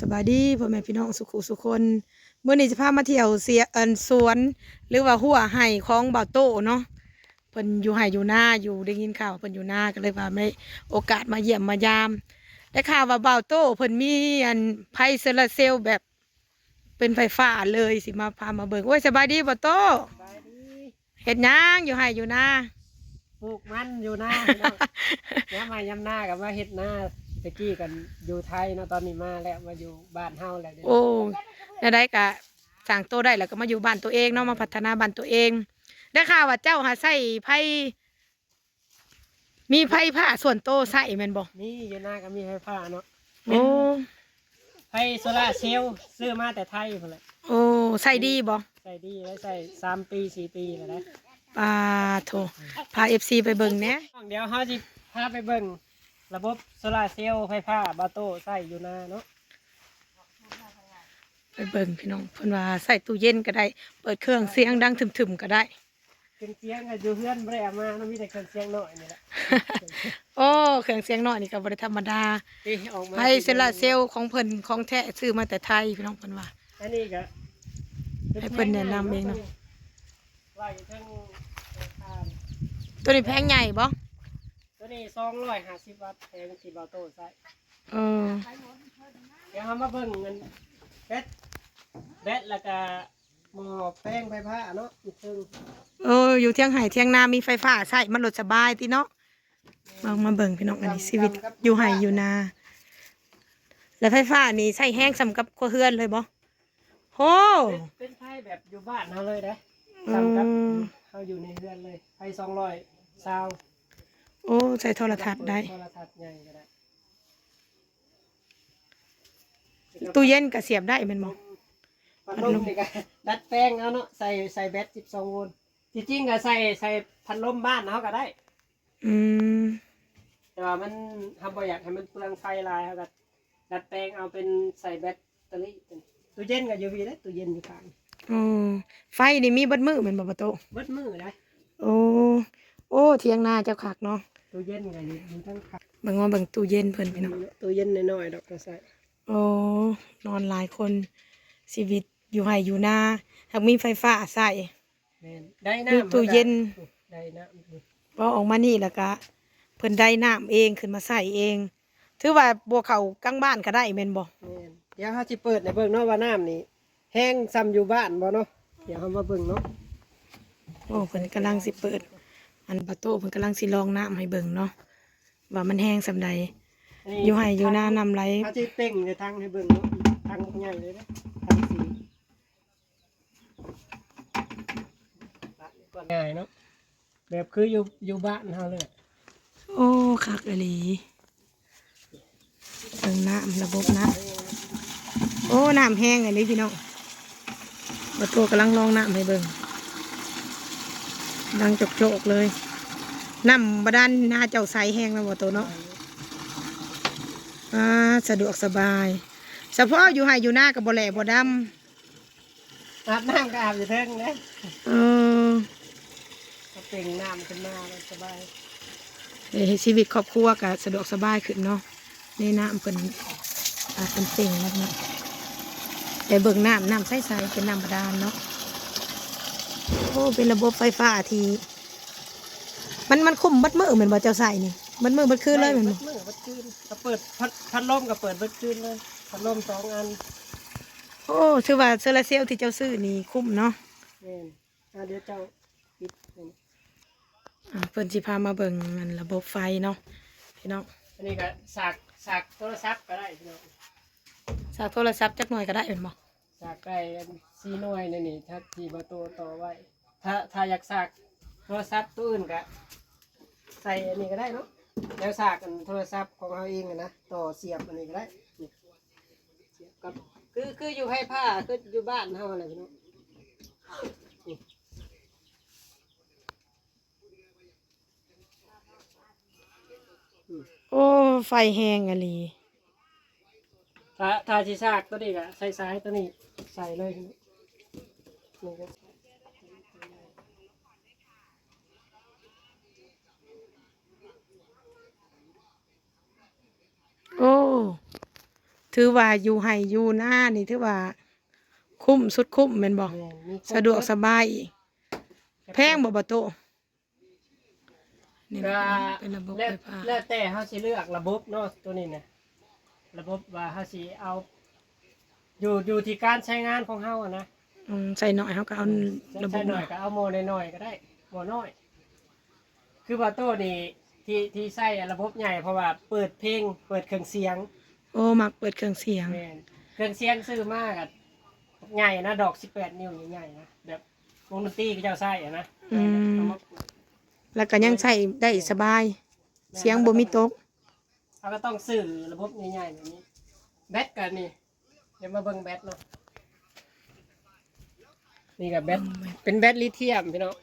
สบายดีพ่อแม่พี่น้องสุขุสุคนเมื่อนี้จะพามาเที่ยวเสียเอินสวน หรือว่าหัวไห่ของบ่าวโตเนาะเพิ่นอยู่ไห่อยู่หน้าอยู่ได้ยินข่าวว่าเพิ่นอยู่หน้าก็เลยว่าไม่โอกาสมาเยี่ยมมายาม ได้ข่าวว่าบ่าวโตเพิ่นมีอันไพ่โซลาร์เซลล์แบบเป็นไฟฟ้าเลยสิมาพามาเบิ่งโอ้ยสบายดีบ่าวโตสบายดีเฮ็ดหยังอยู่ไห่อยู่หน้าปลูกมันอยู่หน้าพี่น้องย้ำมายำหน้ากับว่าเฮ็ดหน้า ตะกี้กันอยู่ไทยเนาะตอนนี้มาแล้วมาอยู่บ้านเฮาแล้วเดี๋ยวโอ้ได้ได้กะสั่งโตได้แล้วก็มาอยู่บ้านตัวเองเนาะมาพัฒนาบ้านตัวเอง ได้ข่าวว่าเจ้าหาใส่ไพ่มีไพ่ผ้าส่วนโตใส่แม่นบ่นี่อยู่หน้าก็มีไฟฟ้าเนาะโอ้ไฟโซลาร์เซลล์ซื้อมาแต่ไทยพุ่นแหละโอ้ใส่ดีบ่ใส่ดีแล้วใส่สามปีสี่ปีแล้วนะปาโถพาเอฟซีไปเบิ่งแหน่เดี๋ยวเฮาสิพาไปเบิ่ง ระบบโซลาร์เซลล์ไฟฟ้าบาโต้ใส่อยู่หน้าเนาะไปเบิ่งพี่น้องเพิ่นว่าใส่ตู้เย็นก็ได้ เปิดเครื่องเสียงดังถึมๆก็ได้เครื่องเสียงก็อยู่เฮือนบ่ได้เอามาเนาะมีแต่เครื่องเสียงน้อยนี่แหละโอ้เครื่องเสียงน้อยนี่ก็บ่ได้ธรรมดาที่ออกมาไพ่เซลาร์เซลล์ของเพิ่นของแท้ซื้อมาแต่ไทยพี่น้องเพิ่นว่า อันนี้ก็ให้เพิ่นแนะนำเองเนาะว่าอยู่เทั้งอ่าตัวนี้แพงใหญ่บ่ ตัวนี้สองร้อยห้าสิบวัตต์แพงที่บาโต้ใส่เออเดี๋ยวเรามาเบิ่งเงินแบตแบตแล้วก็หม้อแป้งไฟผ้าเนาะอีกซึ่งเอออยู่เที่ยงไห่เที่ยงนามีไฟฟ้าใช้มันรถสบายติเนาะมามาเบิ่งพี่น้องอันนี้ชีวิต อยู่ไห่อยู่นา แล้วไฟฟ้านี่ใช้แห้งสำกับครัวเฮือนเลยบ่โหเป็นเป็นไฟแบบอยู่บ้านเราเลยนะอืมทำกับเขาอยู่ในเรือนเลยไฟสองร้อยซาว โอ้ใช้โทรทัศน์ได้ โทรทัศน์ใหญ่ก็ได้ตู้เย็นก็เสียบได้แม่นบ่พัดลมนี่ก็ดัดแป้งเอาเนาะใส่ใส่แบตสิบสองโวลต์จริงๆก็ใส่ใส่พัดลมบ้านเขาก็ได้ อืมแต่ว่ามันทำบ่อยากให้มันเปลืองไฟหลายครับดัดแปลงเอาเป็นใส่แบตเตอรี่เป็นตู้เย็นกับยูวีได้ตู้เย็นอยู่ข้างโอ้ไฟนี่มีเบิดมือแม่นบ่ประตูเบิดมือได้ โอ้ โอ้ เที่ยงนาเจ้าคักเนาะ ตู้เย็นกับอยู่อยู่ทั้งข้างเบิ่งว่าเบิ่งตู้เย็นเพิ่นพี่น้องตู้เย็นน้อยๆดอกก็ใส่โอ้นอนหลายคนชีวิตอยู่ไห่อยู่นาหากมีไฟฟ้าใช้แม่นได้ดูน้ำตู้เย็นได้น้ำพอออกมานี่แล้วก็เพิ่นได้น้ำเองขึ้นมาใส่เอง ถือว่าบัวเขากลางบ้านก็ได้แม่นบ่แม่นเดี๋ยวเขาจะเปิดในเบิ่งเนาะว่าน้ำนี่แห้งซ้ำอยู่บ้านบ่เนาะเดี๋ยวเขามาเบิ่งเนาะโอ้เพิ่นกำลังสิเปิด อันประตูเพิ่นกำลังสิลองน้ำให้เบิ่งเนาะว่ามันแห้งสำใดอันนี้อยู่ให้อยู่หน้าน้ำไหลเขาจะเต่งในทางให้เบิ่งเนาะทางใหญ่เลยนะทางสีง่ายเนาะแบบคืออยู่อยู่บ้านเขาเลย โอ้คักอีหลีเบิ่งน้ำระบบน้ำโอ้น้ำแห้งอีหลีพี่น้องประตูกำลังลองน้ำให้เบิ่ง ดังจกๆเลยน้ำบาดาลหน้าเจ้าใสแห้งแล้วบ่ตัวเนาะอ่าสะดวกสบายเฉพาะอยู่ไห้อยู่หน้ากับบ่แหล่บ่ดอาบน้ำก็อาบอยู่เทิงนะำเออก็เป่งน้ำขึ้นมาแล้วสบายได้ให้ชีวิตครอบครัวก็สะดวกสบายขึ้นเนาะในน้ำเป็นอาจเป็นเป่งแล้วเนาะแต่เบิ่งน้ำน้ำใสๆเป็นน้ำบาดาลเนาะ โอ้เป็นระบบไฟฟ้าที่มันมันคุ้มบัดมือเหมือนบ่เจ้าใส่นี่บัดมือบัดคืนเลยเหมือนเบิบ่ดมือเบิดคืนก็เปิดพัดพัดลมก็เปิดเบิดคืนเลยพัดลมสองอันโอ้ถือว่าโซลาร์เซลล์ที่เจ้าซื้อนี่คุ้มเนาะแม่นอ่าเดี๋ยวเจ้าปิดนี่อ่าเพิ่นสิพามาเบิ่งอันระบบไฟเนาะพี่น้องอันนี้ก็สากสากโทรศัพท์ก็ได้พี่น้องสากโทรศัพท์จักหน่อยก็ได้เป็นบ่ สากได้อันซีหน่วยนี่นี่ถ้าทีประตูต่อไว้ ถ้าถ้าอยากสากโทรศัพท์ตู้อื่นก็ใส่อันนี้ก็ได้เนาะแล้วสากันโทรศัพท์ของเราเองนะต่อเสียบอันนี้ก็ได้นี่เสียบกับคือคืออยู่ให้ผ้าคืออยู่บ้านเฮาอะไรพี่น้องโอ้ ไฟแห้งอะลี ถ้าถ้าที่ซากตัวนี้ก็ใส่ซ้ายตัวนี้ใส่เลยนี่ก็โอ้ถือว่าอยู่ให้อยู่หน้านี่ถือว่า คุ้มสุดคุ้มแม่นบ่แม่นมีครบสะดวกสบายอีกแพงบ่บ่โตนี่ก็เป็นระบบแล้วไฟฟ้าแล้วแต่เฮาสิเลือกระบบเนาะตัวนี้นะ ระบบว่าเฮาสิเอา อยู่อยู่ที่การใช้งานของเฮาอะนะอืมใส่หน่อยเฮาก็เอาระบใช้บหน่อยก็เอาโมน้อยๆก็ได้โมน้อย คือว่าโต้นี่ที่ที่ใช้ระบบใหญ่เพราะว่าเปิดเพลง เปิดเครื่องเสียง โอ้มักเปิดเครื่องเสียง แม่นเครื่องเสียงซื้อมากอะใหญ่นะดอก 18 นิ้วใหญ่ๆนะแบบวงดนตรีก็เจ้าใส่อะนะอืมเอามาแล้วก็ยังใช้ได้สบาย เสียงบ่มีตก เขาก็ต้องซื้อระบบใหญ่ๆแบบนี้ แบตกันนี่ เดี๋ยวมาเบิ่งแบตเนาะ นี่กับแบต เป็นแบตลิเธียมพี่น้อง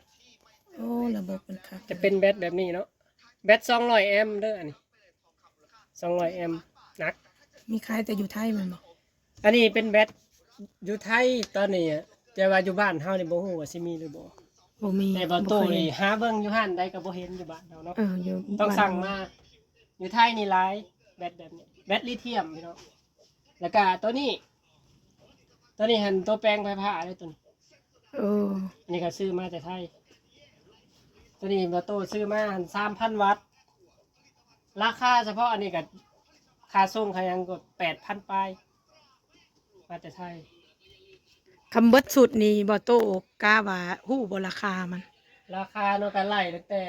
โอ้ระบบมันคักจะเป็นแบตแบบนี้เนาะ แบต200แอมป์เด้ออันนี้200แอมป์หนัก มีขายแต่อยู่ไทยแมันบ่อันนี้เป็นแบตอยู่ไทยตอนนี้อะแต่ว่าอยู่บ้านเฮานี่บ่ฮู้ว่าสิมีหรือบ่บ่มีแต่บ่โตเคยนี่หาเบิ่งอยู่ห้านใดก็บ่เห็นอยู่บ้านเฮาเนาะ เอออยู่ต้องบ้นสั่งมา อยู่ไทยนี่หลายแบตแบบนี้แบตลิเธียมพี่น้องแล้วก็ตัวนี้ ตัวนี้หันตัวแปลงไฟฟ้าเลยตัวนี้โอ้อันนี้ก็ซื้อมาจากไทย ตัวนี้มาโตซื้อมาหัน3,000วัตต์ราคาเฉพาะอันนี้ก็ค่าส่งค่าหยังก็8,000ปลายมาจากไทยคำเบิดสุดนี่บ่โตกล้าว่าฮู้บ่ราคามัน ราคาเนาะกันไล่ตั้งแต่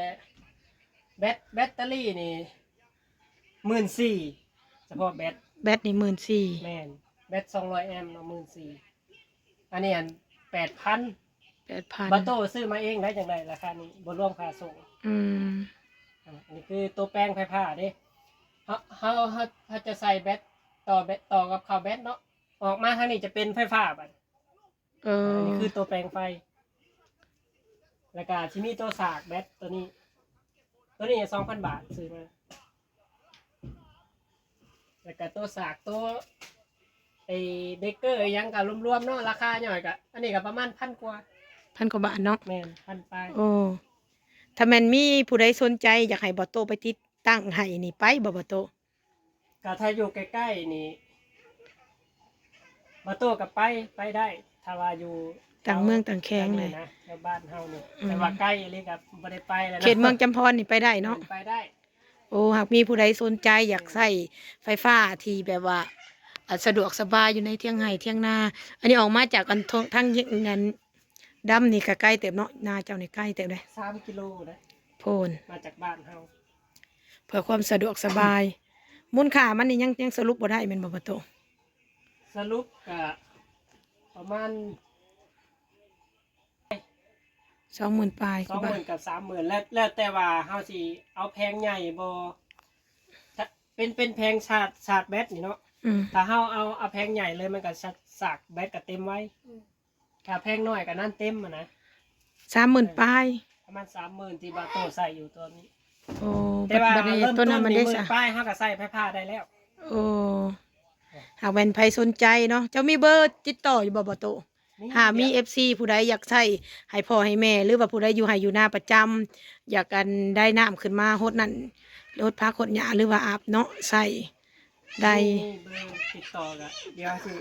แบตแบตเตอรี่นี่ หมื่นสี่เฉพาะแบตแบตนี่14,000แมนแบตสองร้อยแอมป์เนาะหมื่นสี่อันนี้อันแปดพันบัตโต8,000ซื้อมาเองได้จังไดราคานี้บนร่วมค่าส่งอืมอะอันนี้คือตัวแป้งไฟผ้าเด้เขาเขาเขาเขาจะใส่แบตต่อแบตต่อกับข่าวแบตเนาะออกมาทางนี้จะเป็นไฟฟ้าบัดเอออันนี้คือตัวแปลงไฟ แล้วก็ที่มีตัวสากแบตตัวนี้ ตัวนี้สองพันบาทซื้อมา แล้วก็ตัวสากตัวไอเบเกอร์อิหยังกับรวมๆเนาะราคาหน่อยกะอันนี้ก็ประมาณพันกว่าพันกว่าบาทเนาะแม่นพันปลายโอ้ถ้าแม่นมีผู้ใดสนใจอยากให้บ่โตไปติดตั้งให้นี่ไปบ่บ่โต ก็ถ้าอยู่ใกล้ๆนี่มาโต้กับไปไปได้ถ้าว่าอยู่ต่างเมืองต่างแขงเลยนะแถวบ้านเฮานี่อืม แต่ว่าใกล้อะไรกับบ่ได้ไปแล้วนะเขตเมืองจำพรนี่ไปได้เนาะ ไปได้ โอ้หากมีผู้ใดสนใจอยากใช้ไฟฟ้าที่แบบว่าอะสะดวกสบายอยู่ในเที่ยงไห้เที่ยงนาอันนี้ออกมาจากอันทงทั้งนั้นดำนี่ก็ใกล้เต็มเนาะนาเจ้านี่ใกล้เต็มเลยสามกิโลนะโพนมาจากบ้านเฮาเพื่อความสะดวกสบายมูลค่ามันนี่ยังยังสรุปบ่ได้แม่นบ่บ่โตสรุปก็ประมาณ สองหมื่นปลายสกองว่าหบาทมื่นกับสามหมื่นแล้วแล้วแต่ว่าเฮาสิเอาแพงใหญ่บ่ถ้าเป็นเป็นแพงชาร์จชาร์จแบตนี่เนาะอืมถ้าเฮาเอาเอาแพงใหญ่เลยมันก็ชัดสากแบตก็เต็มไว้ถ้าแพงน้อยก็นั่นเต็มอะนะสามหมื่นปลายประมาณสามหมื่นที่บาโตใส่อยู่ตัวนี้ โอ้แต่บัดว่าบัดนี้เริ่มต้ต้นนนั้นมันนี่ได้หมื่สะนป้ายเฮาก็ใส่ไฟผ้าได้แล้ว โอ้หากแม่นไผสนใจเนาะเจ้ามีเบอร์ติดต่ออยู่บ่บ่โตนี่ หากมี FC ผู้ใดอยากใช้ให้พ่อให้แม่ หรือว่าผู้ใดอยู่ให้อยู่หน้าประจำอยากกันได้น้ำขึ้นมาโฮดนั่นรถพักโคดหญ้าหรือว่าอาบเนาะใส่ได้นี่เบอร์ติดต่อก็เดี๋ยวสิ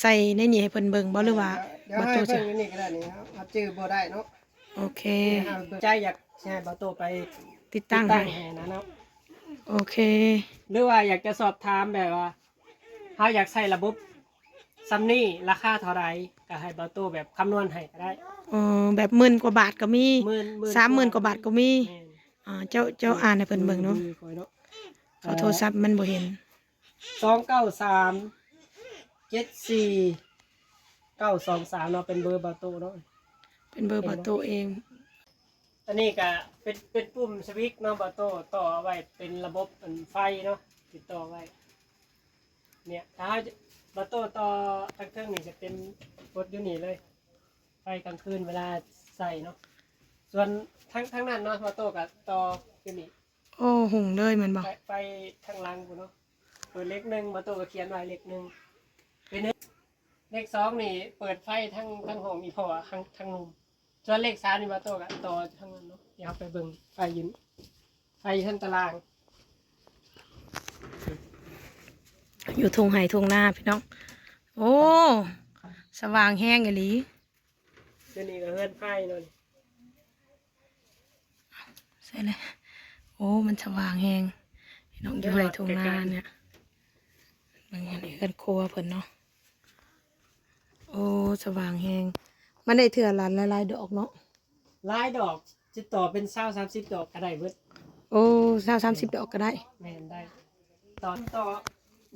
ใส่ในนี่ให้เพิ่นเบิ่งบ่หรือว่าเดี๋ยวบ่ให้โตเพิ่จะนอยู่นี่ก็ได้นี่ครับเอาจื้อบ่ได้เนาะโอเคใจอยากให้บาโตไปติดตั้งติให้ให้นะเนาะโอเค หรือว่าอยากจะสอบถามแบบว่าเขาอยากใช้ระบบ ซัมนี่ราคาเท่าไหรก็ให้บาโตแบบคำนวณให้ก็ได้เออแบบหมื่นกว่าบาทก็มีหมื่นหมื่นสามหมื่นกว่าบาทก็มีอ่าเจ้าเจ้าอ่านให้เพิ่นเบิ่งเนาะเขาโทรศัพท์มันบ่เห็นสองเก้าสามเจ็ดสี่เก้าสองสามเนาะเป็นเบอร์บาโตเนาะ เป็นเบอร์บ่โตเอง อันนี้ก็เป็นเป็นปุ่มสวิตช์เนาะบาโตต่อเอาไว้เป็นระบบอันไฟเนาะติดต่อไว้ เนี่ยถ้า บาโตต่อทั้งเครื่องนี่จะเป็นกดอยู่นี่เลย ไฟกลางคืนเวลาใส่เนาะ ส่วนทั้งทั้งนั้นเนาะมาโต้กับต่ออยู่นี่โอ้หุงเลยแมันบ่ไฟไฟทางหลังกูเนาะ เปิดเลขหนึ่งมาโต้ก็เขียนไว้เลขหนึ่งเป็นเลขสองนี่เปิดไฟทั้งทั้งห้องอีพอทั้งทั้งมุมส่วนเลขสามนี่มาโต้กับต่อทั้งนั้นเนาะเดี๋ยวเราไปเบิ่งไฟยินไฟอยู่ทั้งตาราง อยู่ทงไห่ทงนาพี่น้อง โอ้ สว่างแห้งอีหลีเดี๋ยวนี้ก็เฮือนไฟเนาะใช่เลย โอ้ มันสว่างแห้งพี่น้องอยู่ไห่ทงนาเนี่ยบางอย่างนี่เกินครัวเพิ่นเนาะ โอ้ สว่างแห้งมันได้เถื่อหลานหลายๆดอกเนาะลายดอกจะต่อเป็นเศร้าสามสิบดอกก็ได้เบิดโอ้สาวสามสิบดอกก็ได้ แม่นได้ ตอนต่อ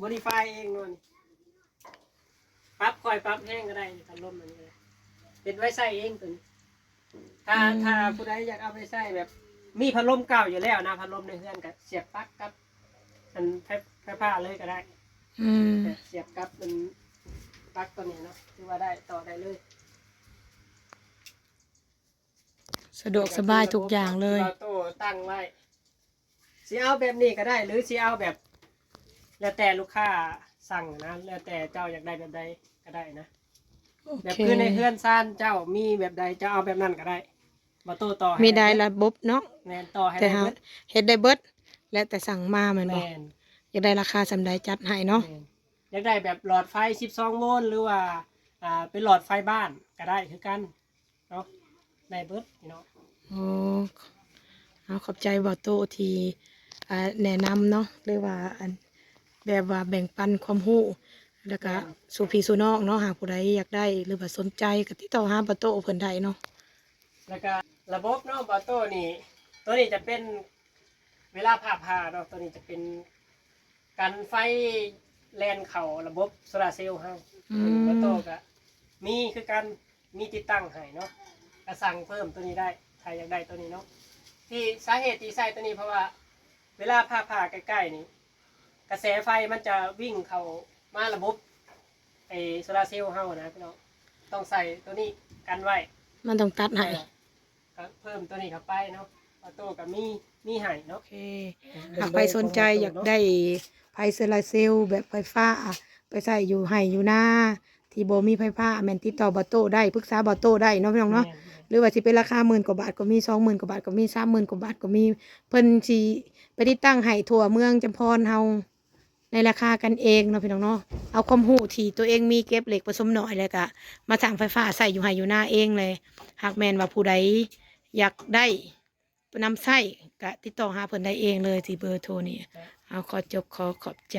บริไฟเองนู่นปรั๊บคอยปรั๊บแห้งก็ได้พัดลมอันนี้เลยเป็นไว้ใส่เองตัวนี้ถ้าอืมถ้าผู้ใดอยากเอาไปใส่แบบ มีพัดลมเก่าอยู่แล้วนะพัดลมในเฮือนก็เสียบปลั๊กกับอันไฟไฟฟ้าเลยก็ได้ อืมเสียบกับเป็นปลั๊กตัวนี้เนาะคือว่าได้ต่อได้เลยสะดวกสบายทุกอย่างเลย เราโต้ตั้งไว้สีเอาแบบนี้ก็ได้ หรือสีเอาแบบ แล้วแต่ลูกค้าสั่งนะ แล้วแต่เจ้าอยากได้แบบใดก็ได้นะโอแบบเคคือในเฮือนซ่านเจ้ามีแบบใดจะเอาแบบนั้นก็ได้มาโต้ต่อให้มีได้ระบบเนาะแมนต่อให้แต่ได้หาเบิดเฮ็ดได้เบิดและแต่สั่งมาแมันแมบอกนอยากได้ราคาสำใดจัดให้เนาะ แม่นอยากได้แบบหลอดไฟ 12 โวลต์หรือว่า อ่า เป็นหลอดไฟบ้านก็ได้คือกันเนาะได้เบิดพี่น้อง โอ้เอาขอบใจบอโตที่อ่าแนะนำเนาะหรือว่าอัน แบบว่าแบ่งปันความรู้แล้วก็สู่พี่สู่น้องเนาะหากผู้ใดอยากได้หรือว่าสนใจก็ติดต่อหาบอโตเพิ่นได้เนาะแล้วก็ระบบเนาะบอโต้นี่ ตัวนี้จะเป็นเวลาผ่าผ่าเนาะตัวนี้จะเป็นกันไฟแลนเข่าระบบโซลาร์เซลล์ให้อืบอมโต้ก็มีคือกันมีติดตั้งให้เนาะก็สั่งเพิ่มตัวนี้ได้ใครอยากได้ตัวนี้เนาะที่สาเหตุที่ใส่ตัวนี้เพราะว่า เวลาผ่าผ่าใกล้ๆนี่ กระแสไฟมันจะวิ่งเข้ามาระบบไอโซลาร์เซลล์เฮานะพี่น้องต้องใส่ตัวนี้กันไว้มันต้องตัดให้ก็เพิ่มตัวนี้เข้าไปเนาะออโต้กับมีมีไห้เนาะโอเคหากใครสนใจอยากได้ไฟโซลาร์เซลล์แบบไฟฟ้าไปใส่อยู่ให้อยู่หน้าที่โบมีไฟฟ้าแมนติดต่อบอโต้ได้ปรึกษาบอโต้ได้เนาะพี่น้องเนาะแม่นหรือว่าสิเป็นราคาหมื่นกว่าบาทก็มีสองหมื่นกว่าบาทก็มีสามหมื่นกว่าบาทก็มีเพิ่นสิไปติดตั้งให้ทั่วเมืองจำพรเฮา ในราคากันเองเนาะพี่น้องเนาะเอาความหูที่ตัวเองมีเก็บเหล็กผสมหน่อยแล้วก็มาสั่งไฟฟ้าใส่อยู่ให้อยู่หน้าเองเลย หากแมนว่าผู้ใดอยากได้นำไส้ก็ติดต่อหาเพิ่นได้เองเลยที่เบอร์โทรนี่เอาขอจบขอขอบใจ